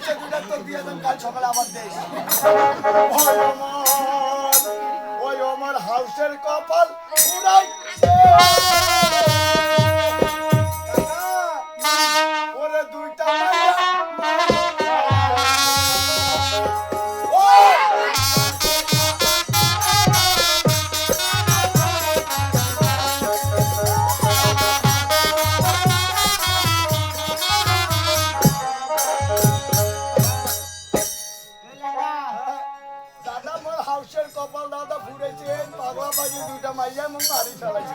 বেচে দুটা তোর দিয়ে দেন কাল কপাল উড়াইছে মারি ফেলাইছে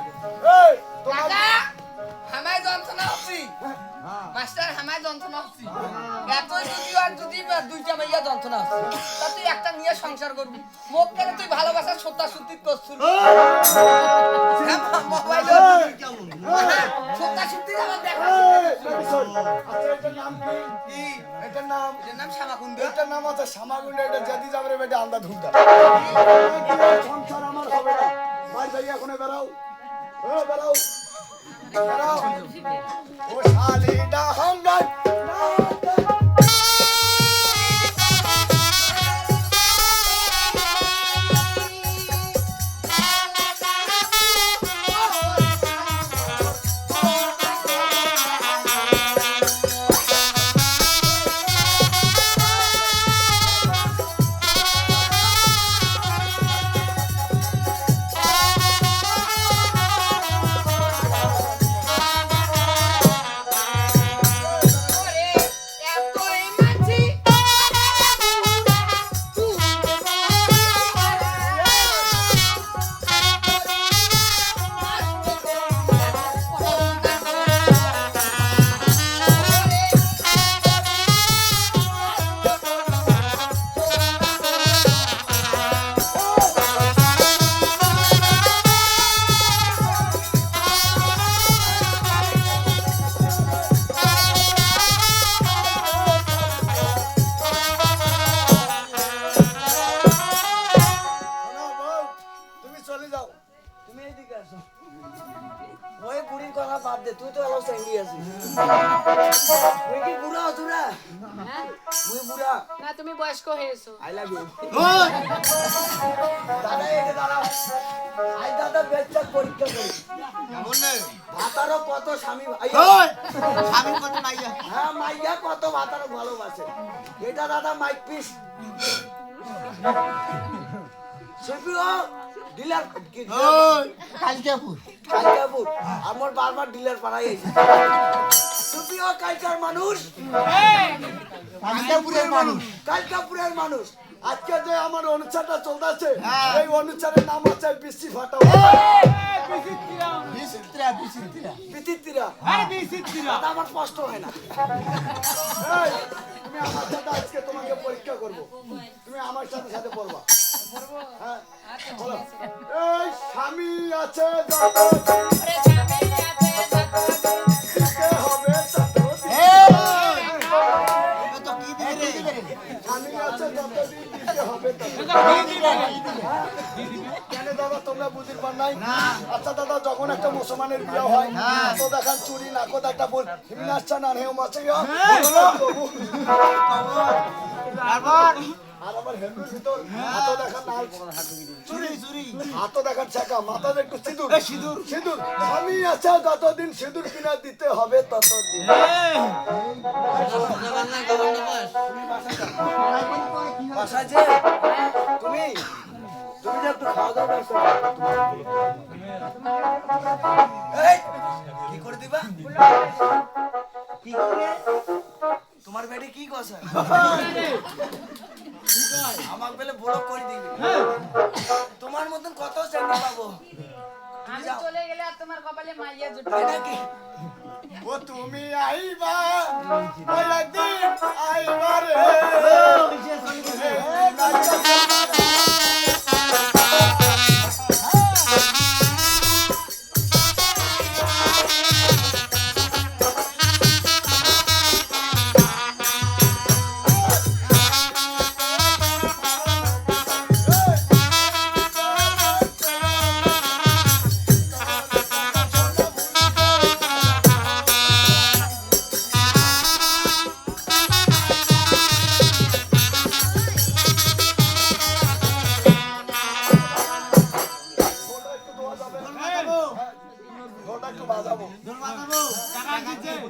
এই কাকা হামায় যন্ত্রণা হচ্ছি। মাস্টার হামায় যন্ত্রণা হচ্ছি। এতই যদি আর যদি দুইটা মাইয়া যন্ত্রণা হচ্ছে। তা তুই একটা নিয়ে সংসার করবি। মোক কেন তুই ভালোবাসার সত্তা সত্যি করছিল মোবাইল সত্তা সত্যি আমার দেখা আচ্ছা এটার নাম এটার নাম? শ্যামাকুন্দ এটার নাম আছে শ্যামাগুন্ড এটা যদি যাবে বেটা আন্দা ধুমটা সংসার আমার হবে না। ভাই ভাই এখন বেড়াও। বেড়াও। বেরাও ও শালিটা হাঙ্গার ওরে না তুমি বয়স্ক হয়েছো আই লাভ ইউ দাদা এই দাদা আই দাদা বেচার পরীক্ষা করি। ভাতারও কত স্বামী ভাই? স্বামী কত মাইয়া? হ্যাঁ মাইয়া কত ভাতারও ভালোবাসে। এটা দাদা মাইক পিস। শিল্পীও ডিলার কালকেপুর কালিকাপুর আমার বারবার ডিলার পাড়াই আইছে শিল্পীও কালকার মানুষ কালকেপুরের মানুষ। কালকাপুরের মানুষ আজকে যে আমার অনুষ্ঠানটা চলতেছে এই অনুষ্ঠানের নাম হচ্ছে বৃষ্টি ফাটা। আমার কষ্ট হয় না। তুমি আমার সাথে আজকে তোমাকে পরীক্ষা করব। তুমি আমার সাথে সাথে পড়বা। হ্যাঁ এই আছে স্বামী আছে কেন দাদা তোমরা বুঝতে পার নাই? আচ্ছা দাদা যখন একটা মুসলমানের বিয়ে হয় তো দেখান চুরি নাকত একটা বল। হিমনাচ্ছা না হেউ মাছে আর আমার হেলমেট ভিতর হাতও দেখান লাল চুরি। চুরি। হাতও দেখান ছেঁকা মাথাতে একটু সিঁদুর। সিঁদুর। সিঁদুর। স্বামী আছে যতদিন সিঁদুর কিনা দিতে হবে ততদিন। বাসায় যে তুমি তুমি যে একটু খাওয়া দাওয়া এই কি করে দিবা কি করে তোমার বেডে কি কথা আমার বেলে বড় করে দিবি তোমার মতন কত শ্রেণি পাবো আমি চলে গেলে আর তোমার কপালে মাইয়া জুটবে নাকি ও তুমি আইবা ওই একদিন আইবা রে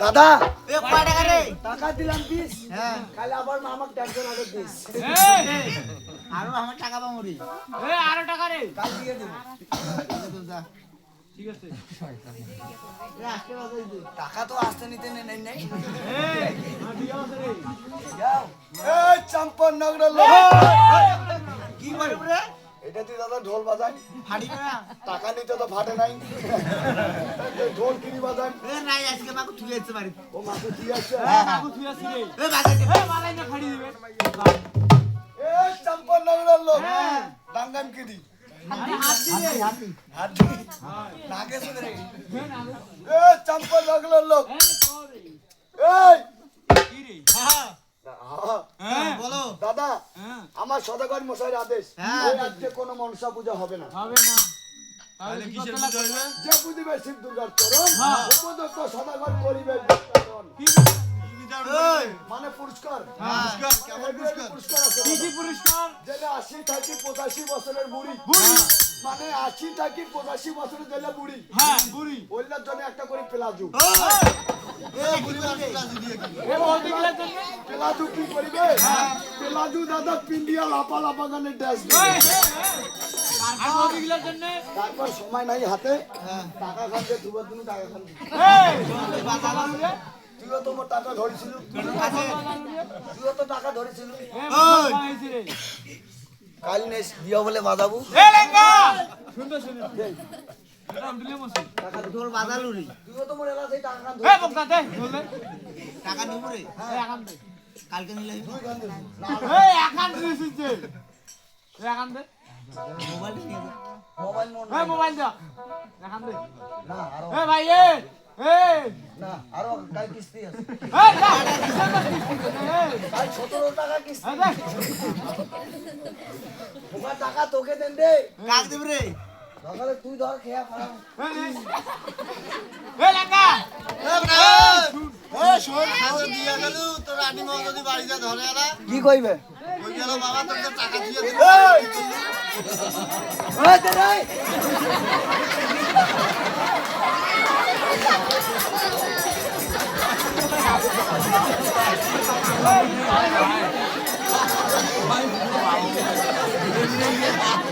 দাদা টাকা রে টাকা দিলাম হ্যাঁ কাল আবার আমাকে টেনশন আগে দিস আরও আমার টাকা পাবো রে আরও টাকা রে কাল দিয়ে দেবো ঠিক আছে টাকা তো আসতে নিতে নেই নেই নেই এই আর দিয়া আছে রে যাও এই চম্পন নগরের লোক কি করব রে এটা তুই দাদা ঢোল বাজাই না। টাকা নিতে তো ফাটে নাই। ঢোল কিনি বাজাই এ নাই আজকে মাকে থুই আছে বাড়ি ও মাকে দিয়ে আসছে এই কাকু তুই আসি রে এ বাজাই এই মালাই না খাড়ি দিবে। এই চম্পন নগরের লোক। হ্যাঁ। ডাঙ্গাম হাত দিবে হাত দি লোক। এই! হ্যাঁ আহা, হ্যাঁ বলো। দাদা হ্যাঁ। আমার সদাগর মশাইয়ের আদেশ। ওই রাজ্যে কোনো মনসা পূজা হবে না। হবে না। যে বুঝিবে শিব দুর্গার চরণ। উপযুক্ত সদাগর করিবে বিতরণ। কি? ওই মানে পুরস্কার? পুরস্কার? যেটা আশি থাকি পঁচাশি বছরের বুড়ি। মানে আশি থাকি পঁচাশি বছরের দিলে বুড়ি। হ্যাঁ। বুড়ি। ওইটার জন্য একটা করে পেলাজু। এ বুড়ি মানুষ লাজু দিয়ে কি? এ বলতে গেলে জন্য পেলাজু কি করিবে? পেলাজু দাদা পিন্ডিয়া লাপা লাপা গানে ড্যাস এই আর বলতে গেলে জন্য? তারপর সময় নাই হাতে। টাকা খানতে দুবার দিন টাকা খানতে এই! বাজার রে তুইও তো মোর টাকা ধরেছিল। তুইও তো টাকা ধরেছিল। কাল নেস দিয়া বলে বাজাবো। দে কালকে নিলে? Mobile mobile. দে। না ভাই না আরও কাল কিস্তি আছে। এ যা এ কাল সতেরো টাকা কিস্তি। তোমার টাকা তোকে দেন দে কাক দিব রে। সকালে তুই ধর খেয়া এ এ শোন খাওয়া দিয়া গেল তোর রানী মা যদি বাড়ি ধরে এলা কি কইবে? গেল বাবা তোর টাকা দিয়ে দিল। ওই দে রে Bye.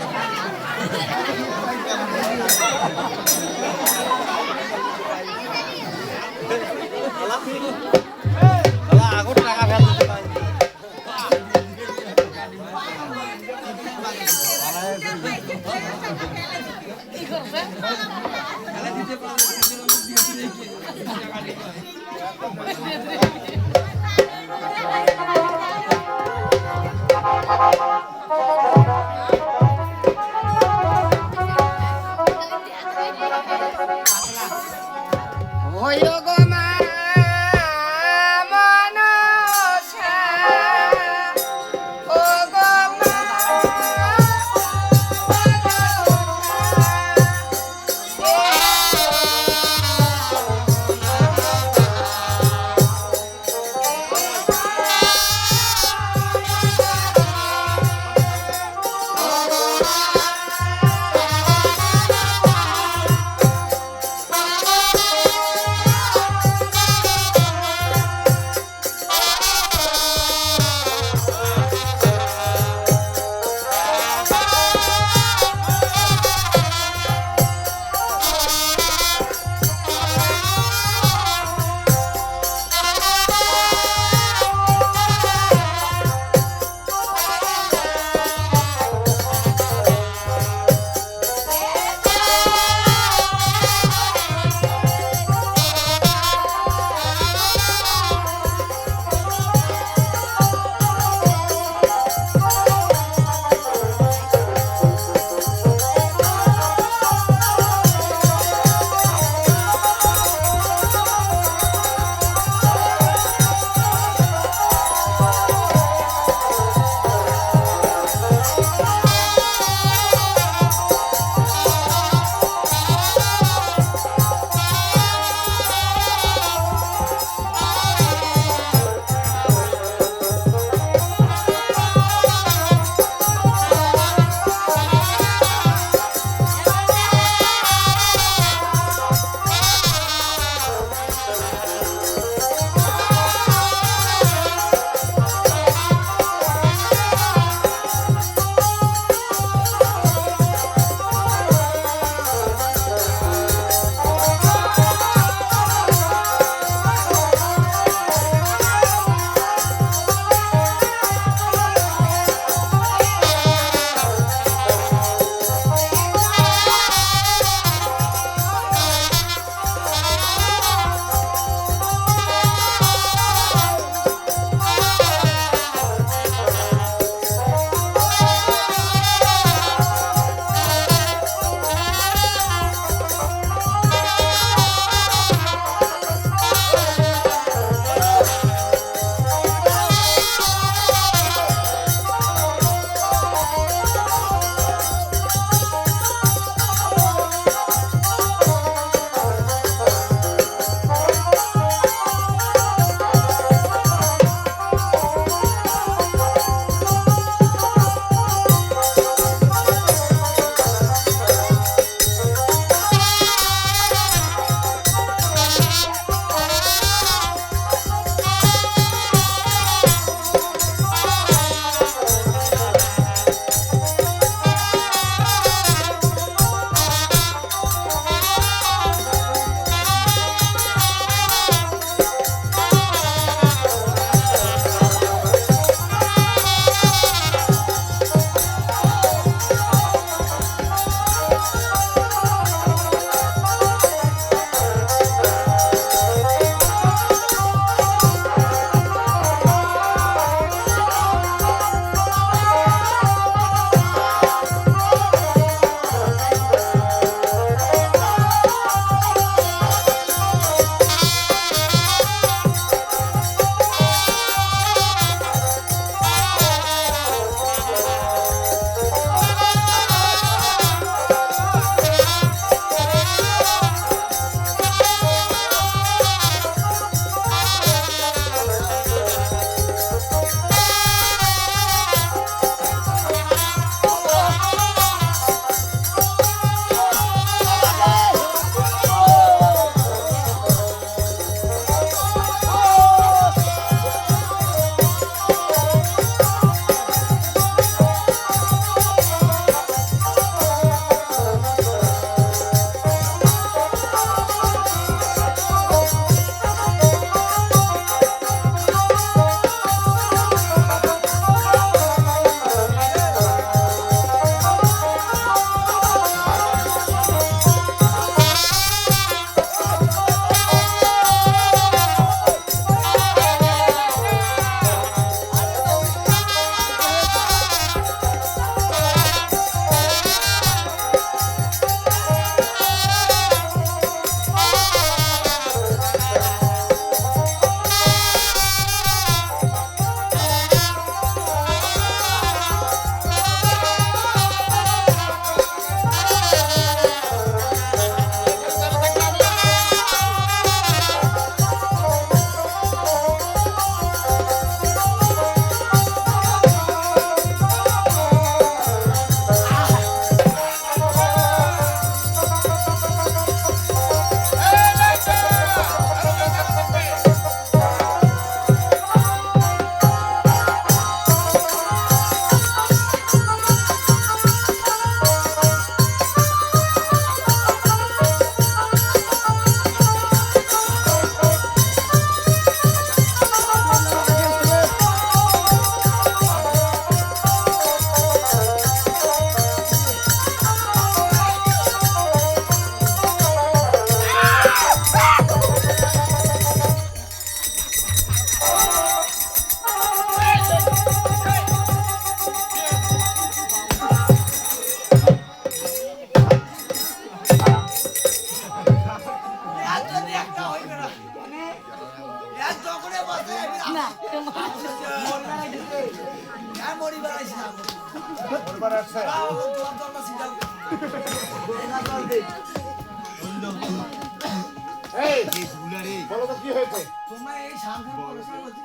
বলো তো কি হয়েছে তোমরা এই সামনে পড়াশোনা করতে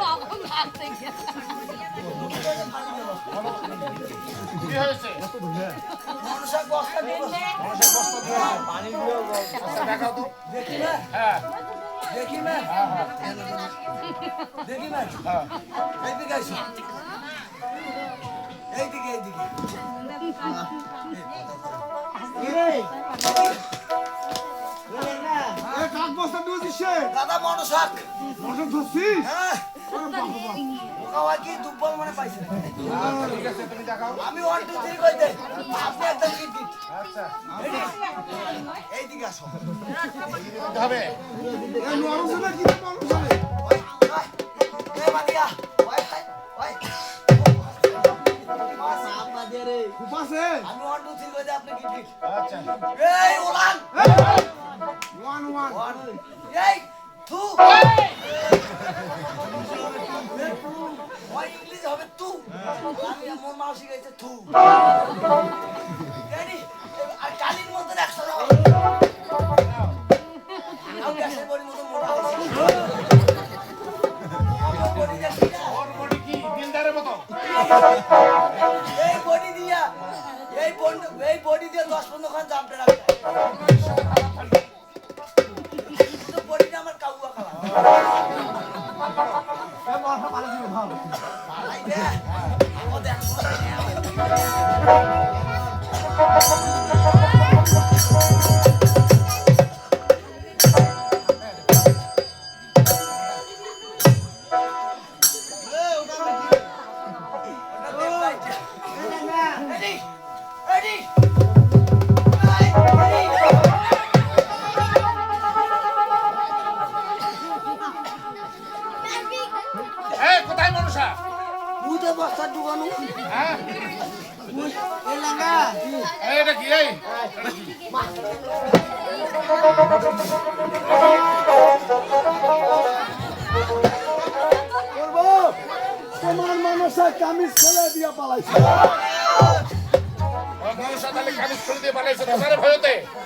বাবা ভাবতে গেছে কি হয়েছে মানুষের বস্তা নিয়ে আচ্ছা দেখাও তো দেখি না হ্যাঁ দেখি না দেখি না এইদিকে আসো এইদিকে এইদিকে বস্তা দিয়েছিস সে? দাদা মনসাক মশা ধরছিস? হ্যাঁ। মনে আমি ওয়ান টু থ্রি কই দেই? আপনি একদম গিট গিট আচ্ছা। এইদিকে আসো। হবে এই নরম কি নরম সালে ওই ওই এ বাদিয়া খুব আছে। আমি ওয়ান টু থ্রি কই আপনি গিট গিট আচ্ছা। এই ওলান! ওয়ান ওয়ান ওয়ান এই টু ওই ইংলিশ হবে টু আমি আমার মা শিখাইছে টু রেডি আর কালির মধ্যে একশো আমি গ্যাসের বড়ির মতো মোটা হয়েছে। এই বডি দিয়া এই বন্ড এই বডি দিয়ে দশ পনেরো খান জামটা রাখবে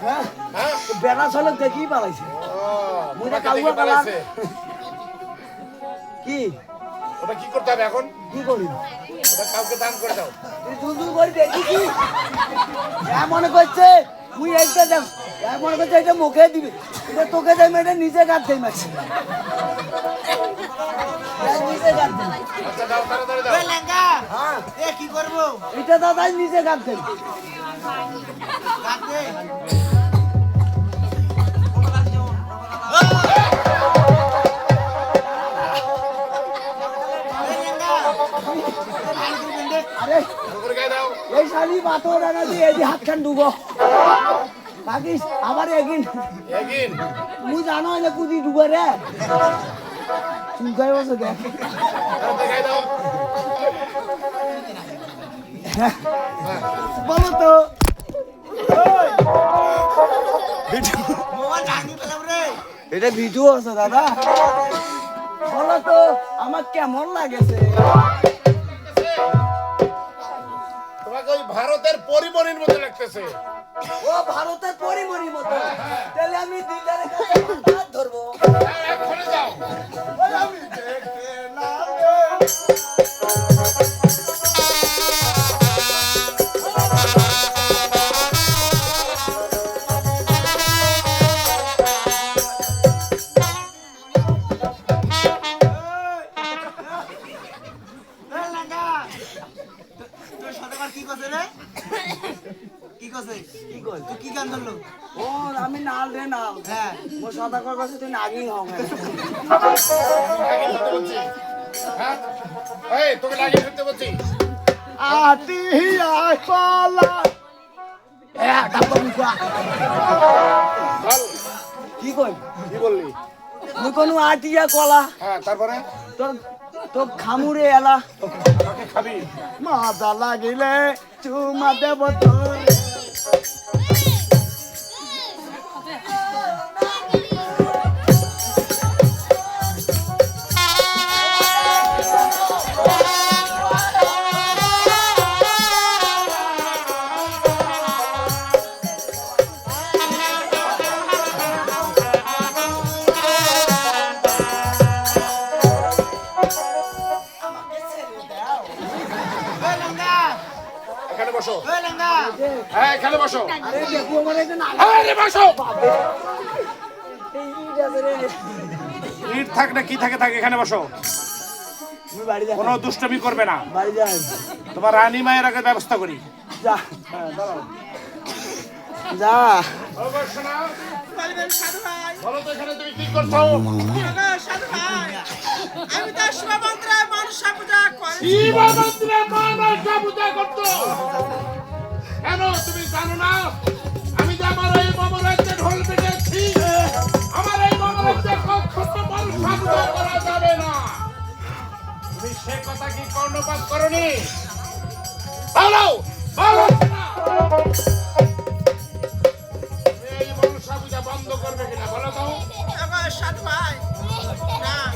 হ্যাঁ? হ্যাঁ? বেড়া চলক দেখি পালাইছে। মুইটা তোমাকে দেখে পালাইছে। কি? ওটা কি করতে হবে এখন? কি করি? ওটা কাউকে দান করে দাও। তুই দুল দুল করে দেখি কি? হ্যাঁ মনে করছে দেখ। হ্যাঁ মনে করছে এটা মুখে দিবি। এটা তোকে দেয় এটা নিজে গাছ দেয় মাছ কি করব? এটা দাদাই নিজে দাও এই শালি বাতো ডানা দিয়ে এই যে হাত খান ডুবো থাকিস আবার এগিন এগিন মুই জানো যে কুদি ডুবে রে চুলকাই বসে দেখ বলো তো এটা ভিডিও আছে দাদা বলো তো আমার কেমন লাগেছে ভারতের পরিমণির মতো লাগতেছে। ও ভারতের পরিমণির মতো। তাহলে আমি দিলদারের কাছে হাত ধরবো। হ্যাঁ, এক্ষুনি যাও। আমি দেখতে না আটিয়া কলা। হ্যাঁ তারপরে? তোর তোর খামুরে এলা। খাবি? মাদা লাগিলে চুমা দেব তোর। এখানে বসো। আরে দেখু আমার একটা না আরে বসো ইট আছে রে ইট থাক না কি থাকে থাকে এখানে বসো। তুমি কোনো দুষ্টমি করবে না। তোমার রানী মায়ের আগে ব্যবস্থা করি। যা। যা। বলো তো এখানে তুমি কি করছ? শিবা মন্দিরে মনসা পূজা করতো। কেন তুমি জানো না? আমি যে আমার এই মমরাজ্যে ঢোল পেটেছি আমার এই মমরাজ্যে কখনো মনসা পূজা করা যাবে না। তুমি সে কথা কি করনি? বলো বলো। না। বন্ধ করবে কিনা, বলো তো। বন্ধ